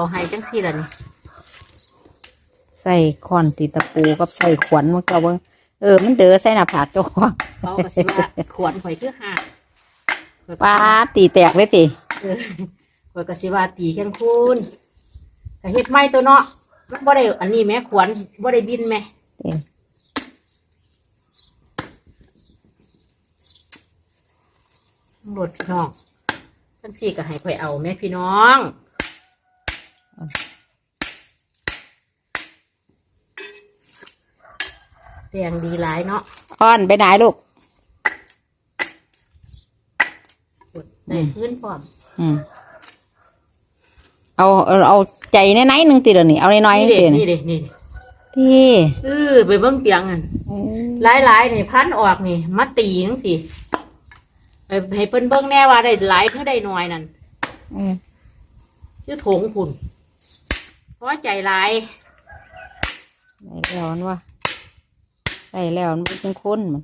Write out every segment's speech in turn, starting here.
เอาให้จังซี่ล่ะนี่ใส่คอนตีตะปูกับใส่ขวัญมันก็เบิ่งเออมันเด้อใส่หน้าผากเจ้าของเขาก็สิว่าขวนข่อยคือหักข่อยก็ป้าดตีแตกเลยติเออข่อยก็สิว่าตีแข้งคุณก็เฮ็ดไม่ตัวเนาะมันบ่ได้อันนี้แหม่ขวนบ่ได้บินแหม่เอ้ยตำรวจพี่น้องจังซี่ก็ให้ข่อยเอาแม่พี่น้อง แดงดีหลายเนาะอ้อนไปไหนลูกได้พื้นพร้อมอืมเอาเอาเอาใจในไหนๆหนึ่งตีเดี๋ยวนี้เอาในน้อยๆหนี่นึ่งเด็ตีนี่นี่เด็นี่ที่เออไปเบิ่งเตียงอันหลายหลายๆนี่พันออกนี่มาตีจังสิไปให้เพิ่นเบิ่งแน่ว่าได้หลายคือได้น้อยนั่นอืมคือโถงคุณเพราะใจหลายได้แล้วมันว่าได้แล้วมันเป็นคนมัน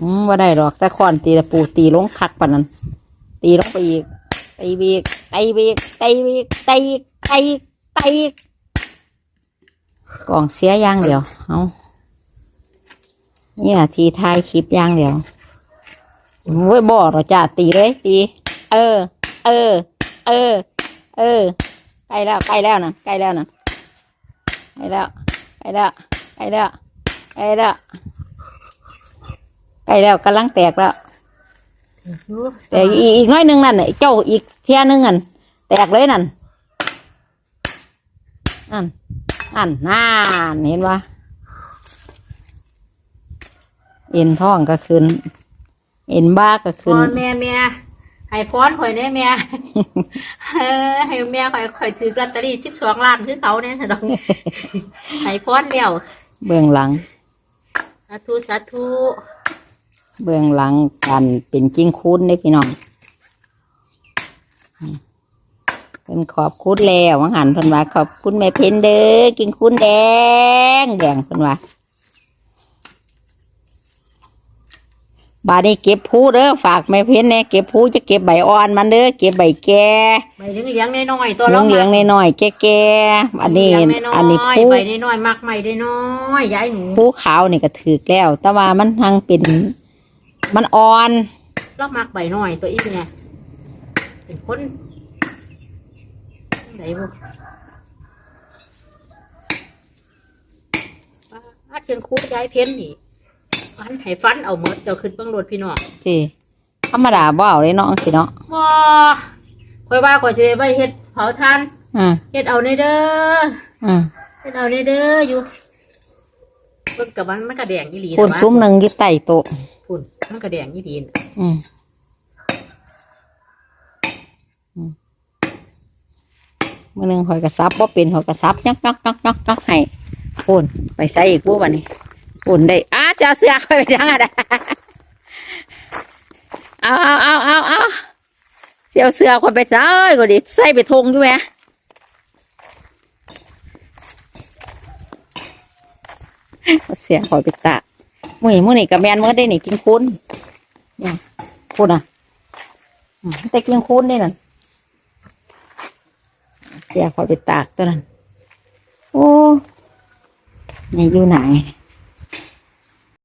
อืมว่าได้หรอกแต่คอนตีตะปูตีลงคักปานนั้น ตีลงไปอีกตีบีกตีบีกตีบีกตีอีกตีอีกตีอีกกล่องเสียอย่างเดียวเอา นี่นะทีท้ายคลิปย่างเดียวโอ้ยบ่หรอจ้าตีเลยตี เออ เออ เออ เออใกล้แล้วใกล้แล้วนะใกล้แล้วนะใกล้แล้วใกล้แล้วใกล้แล้วใกล้แล้วใกล้แล้วกำลังแตกแล้วแต่อีกอีกน้อยหนึงนั่นน่ะเจ้าอีกเที่ยหนึงนั่นแตกเลยนั่นนั่นนั่นนั่นเห็นปะ เอ็นท้องก็ขึ้น เอ็นบ้าก็พขึ้น รแม่แม่ให้พรข่อยแน่แม่เออให้แม่ข่อยข่อยถือลอตเตอรี่สิบสองล้านคือเขาเนี่ยสะดอกให้พรแล้วเบื้องหลัง สาธุสาธุเบื้องหลังการเป็นกิ้งคูนได้พี่น้องอืมเป็นขอบคุณแล้ววังหันเพิ่นว่าขอบคุณแม่เพนเด้อกิ้งคูนแดงแดงเพิ่นว่า บาดนี้เก็บผู้เด้อฝากแม่เพนเนี่ยเก็บผู้จะเก็บใบอ่อนมันเด้อเก็บใบแก่ใบเหลี้ยงๆน้อยๆตัวเหลืเราองเหลืองๆน้อยๆแก่ๆอันนี้เหลี้ยงๆอันนี้อยผู้ๆใบน้อยๆมักใหม่ได้น้อยย้ายหนูผู้ขาวนี่ก็ถือแล้ว แต่ว่ามันทางเป็น มันอ่อนเรามักใบน้อยตัวอีกเนี่ยเป็นคนไหนบุอาเชียงคูย้ายเพ้นนี่ฟั นให้ฟันเอาหมดเจ้าขึ้นเบื้องรถพี่น้องที่ธรรมดาบ่เอาเลยเนาะสิเนาะบ่คอยว่าคอยสิไปเฮ็ดเผาทานอืมเฮ็ดเอาในเด้ออืมเฮ็ดเอาในเด้ออยู่เบิ่งกับมันมันก็แดงอีหลีพูนนะซุ้มหนึ่งอยี่ใต้โต๊ะพุ่นมันก็แดงอีหลีน่ะอืมอืมมื่อหนึงหอยกระซับบ่เป็นหอยกระซับยักยักยักยักยักให้พูนไปใส่อีกผู้วันนี้พูนได้อ้า จะเอาเสื้อไปไปทางอะไรเอาเอาเอาเอาเอาเสียวเสื้อคนไปใส่ก็ดิใส่ไปทงอยู่ไหมเสียคอยไปตากมือมือนี่กับแมนมือได้นี่กินคุ้นเนี่ยพูดอะแต่กินคุ้นได้นั่นเสียคอยไปตากตัวนั้นโอ้ยอยู่ไหน